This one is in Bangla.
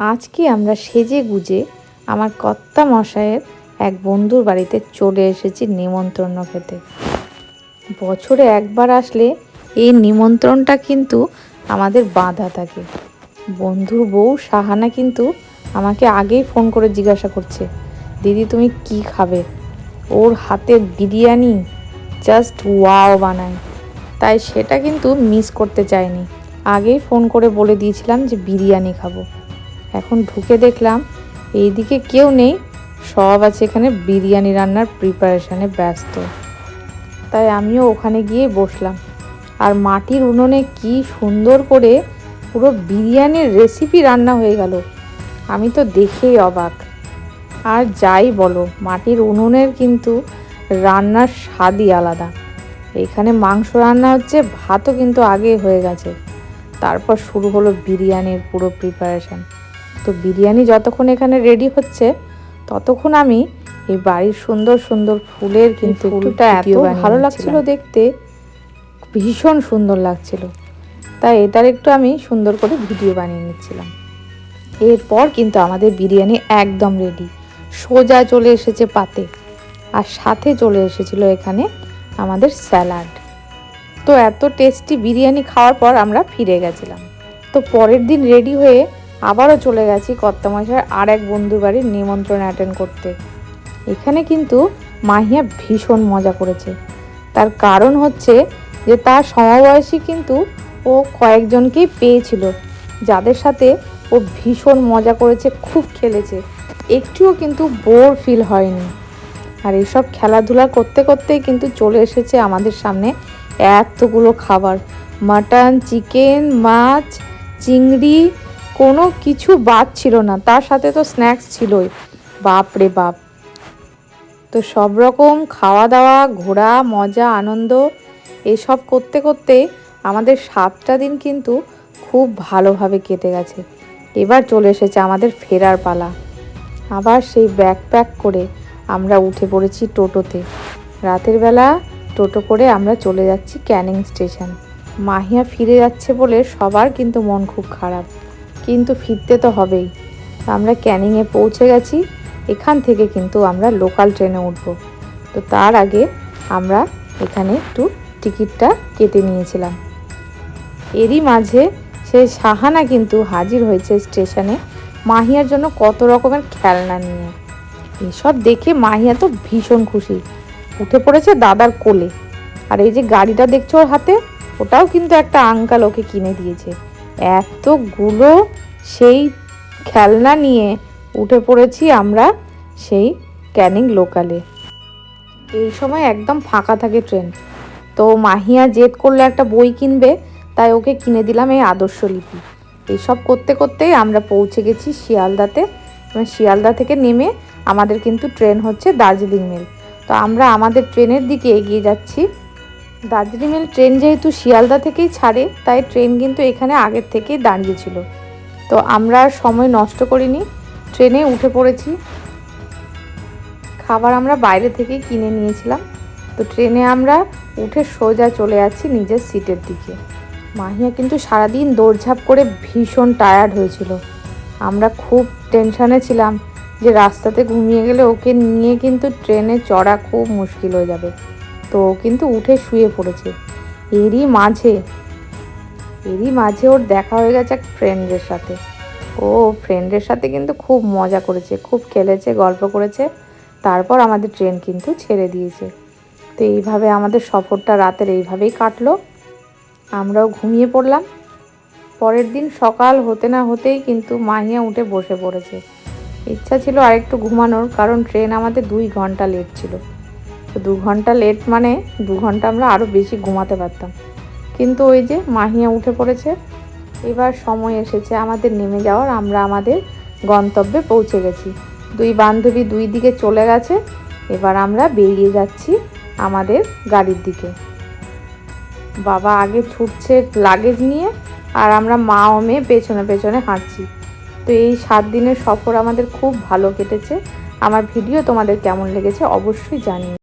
আজকে আমরা সেজে গুজে আমার কর্তা মশাইয়ের এক বন্ধুর বাড়িতে চলে এসেছি নিমন্ত্রণ খেতে। বছরে একবার আসলে এই নিমন্ত্রণটা কিন্তু আমাদের বাঁধা থাকে। বন্ধুর বউ, সাহানা কিন্তু আমাকে আগেই ফোন করে জিজ্ঞাসা করছে, দিদি, তুমি কি খাবে? ওর হাতের বিরিয়ানি জাস্ট ওয়াও বানায়। তাই সেটা কিন্তু মিস করতে চাইনি। আগেই ফোন করে বলে দিয়েছিলাম যে বিরিয়ানি খাব। এখন ঢুকে দেখলাম এইদিকে কেউ নেই, সব আছে এখানে বিরিয়ানি রান্নার প্রিপারেশানে ব্যস্ত। তাই আমিও ওখানে গিয়ে বসলাম। আর মাটির উনুনে কি সুন্দর করে পুরো বিরিয়ানির রেসিপি রান্না হয়ে গেল। আমি তো দেখেই অবাক। আর যাই বলো, মাটির উনুনের কিন্তু রান্নার স্বাদই আলাদা। এখানে মাংস রান্না হচ্ছে, ভাতও কিন্তু আগে হয়ে গেছে। তারপর শুরু হলো বিরিয়ানির পুরো প্রিপারেশান তো বিরিয়ানি যতক্ষণ এখানে রেডি হচ্ছে ততক্ষণ আমি এই বাড়ির সুন্দর সুন্দর ফুলের কিন্তু ফুলটা এত ভালো লাগছিল দেখতে ভীষণ সুন্দর লাগছিল। তাই এটার একটু আমি সুন্দর করে ভিডিও বানিয়ে নিচ্ছিলাম। এরপর কিন্তু আমাদের বিরিয়ানি একদম রেডি সোজা চলে এসেছে পাতে আর সাথে চলে এসেছিল এখানে আমাদের স্যালাড। তো এত টেস্টি বিরিয়ানি খাওয়ার পর আমরা ফিরে গেছিলাম। তো পরের দিন রেডি হয়ে আবারও চলে গেছি কর্তামশাই আর এক বন্ধুর বাড়ির নিমন্ত্রণ অ্যাটেন্ড করতে। এখানে কিন্তু মাহিয়া ভীষণ মজা করেছে। তার কারণ হচ্ছে যে তার সমবয়সী কিন্তু ও কয়েকজনকেই পেয়েছিল, যাদের সাথে ও ভীষণ মজা করেছে, খুব খেলেছে। একটুও কিন্তু বোর ফিল হয়নি। আর এসব খেলাধুলা করতে করতেই কিন্তু চলে এসেছে আমাদের সামনে এতগুলো খাবার। মাটন, চিকেন, মাছ, চিংড়ি কোনো কিছু বাদ ছিল না, তার সাথে তো স্ন্যাক্স ছিলই। বাপ রে বাপ। তো সব রকম খাওয়া দাওয়া, ঘোরা, মজা, আনন্দ, এসব করতে করতে আমাদের সাতটা দিন কিন্তু খুব ভালোভাবে কেটে গেছে। এবার চলে এসেছে আমাদের ফেরার পালা। আবার সেই ব্যাগ প্যাক করে আমরা উঠে পড়েছি টোটোতে। রাতের বেলা টোটো করে আমরা চলে যাচ্ছি ক্যানিং স্টেশন। মাহিয়া ফিরে যাচ্ছে বলে সবার কিন্তু মন খুব খারাপ। কিন্তু ফিরতে তো হবেই। আমরা ক্যানিংয়ে পৌঁছে গেছি, এখান থেকে কিন্তু আমরা লোকাল ট্রেনে উঠব। তো তার আগে আমরা এখানে একটু টিকিটটা কেটে নিয়েছিলাম। এরই মাঝে সেই সাহানা কিন্তু হাজির হয়েছে স্টেশনে মাহিয়ার জন্য কত রকমের খেলনা নিয়ে। এসব দেখে মাহিয়া তো ভীষণ খুশি। উঠে পড়েছে দাদার কোলে। আর এই যে গাড়িটা দেখছ ওর হাতে, ওটাও কিন্তু একটা আঙ্কাল ওকে কিনে দিয়েছে। এতগুলো সেই খেলনা নিয়ে উঠে পড়েছি আমরা সেই ক্যানিং লোকালে। এই সময় একদম ফাঁকা থাকে ট্রেন। তো মাহিয়া জেদ করলে একটা বই কিনবে, তাই ওকে কিনে দিলাম এই আদর্শ লিপি। এইসব করতে করতেই আমরা পৌঁছে গেছি শিয়ালদাতে। শিয়ালদা থেকে নেমে আমাদের কিন্তু ট্রেন হচ্ছে দার্জিলিং মেল। তো আমরা আমাদের ট্রেনের দিকে এগিয়ে যাচ্ছি। দার্জিলিং মেল ট্রেন যেহেতু শিয়ালদা থেকেই ছাড়ে, তাই ট্রেন কিন্তু এখানে আগের থেকেই দাঁড়িয়েছিল তো আমরা আর সময় নষ্ট করিনি, ট্রেনে উঠে পড়েছি। খাবার আমরা বাইরে থেকেই কিনে নিয়েছিলাম। তো ট্রেনে আমরা উঠে সোজা চলে যাচ্ছি নিজের সিটের দিকে। মাহিয়া কিন্তু সারাদিন দৌড়ঝাঁপ করে ভীষণ টায়ার্ড হয়েছিল। আমরা খুব টেনশানে ছিলাম যে রাস্তাতে ঘুমিয়ে গেলে ওকে নিয়ে কিন্তু ট্রেনে চড়া খুব মুশকিল হয়ে যাবে। তো কিন্তু উঠে শুয়ে পড়েছে। এরই মাঝে এরই মাঝে ওর দেখা হয়ে গেছে এক ফ্রেন্ডের সাথে। ও ফ্রেন্ডের সাথে কিন্তু খুব মজা করেছে, খুব খেলেছে, গল্প করেছে। তারপর আমাদের ট্রেন কিন্তু ছেড়ে দিয়েছে। তো এইভাবে আমাদের সফরটা রাতের এইভাবেই কাটলো। আমরাও ঘুমিয়ে পড়লাম। পরের দিন সকাল হতে না হতেই কিন্তু মাহিয়া উঠে বসে পড়েছে। ইচ্ছা ছিল আরেকটু ঘুমানোর, কারণ ট্রেন আমাদের দুই ঘণ্টা লেট ছিল। তো দু ঘণ্টা লেট মানে দু ঘণ্টা আমরা আরও বেশি ঘুমাতে পারতাম। কিন্তু ওই যে মাহিয়া উঠে পড়েছে, এবার সময় এসেছে আমাদের নেমে যাওয়ার, আমরা আমাদের গন্তব্যে পৌঁছে গেছি। দুই বান্ধবী দুই দিকে চলে গেছে, এবার আমরা বেরিয়ে যাচ্ছি আমাদের গাড়ির দিকে। বাবা আগে ছুটছে লাগেজ নিয়ে, আর আমরা মা ও মেয়ে পেছনে পেছনে হাঁটছি। তো এই সাত দিনের সফর আমাদের খুব ভালো কেটেছে। আমার ভিডিও তোমাদের কেমন লেগেছে অবশ্যই জানিও।